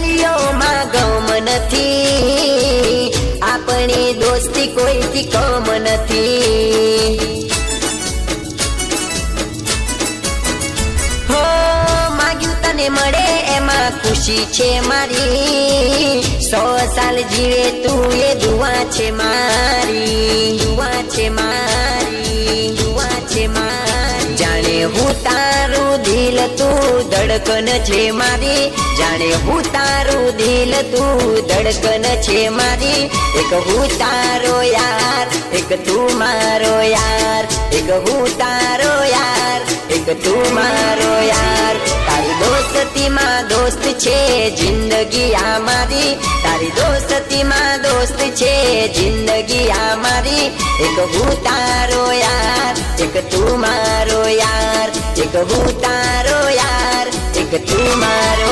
ગલીઓમાં ગમ નથી. આપણી દોસ્તી કોઈથી કમ નથી. મળે એમાં ખુશી છે મારી. સો સાલ જીવે તું એ દુઆ છે મારી. દુઆ છે મારી, દુઆ છે મારી. જાણે હું તારું દિલ તું ધડકન છે મારી. જાણે હું તારું દિલ તું ધડકન છે મારી. એક હું તારો યાર, એક તું મારો યાર. એક હું તારો યાર, એક તું મારો યાર. તારી દોસ્તીમાં દોસ્ત છે જિંદગી આ મારી. તારી દોસ્તીમાં દોસ્ત છે જિંદગી આ મારી. એક હું તારો યાર, એક તું મારો યાર. એક હું તારો એક તું મારો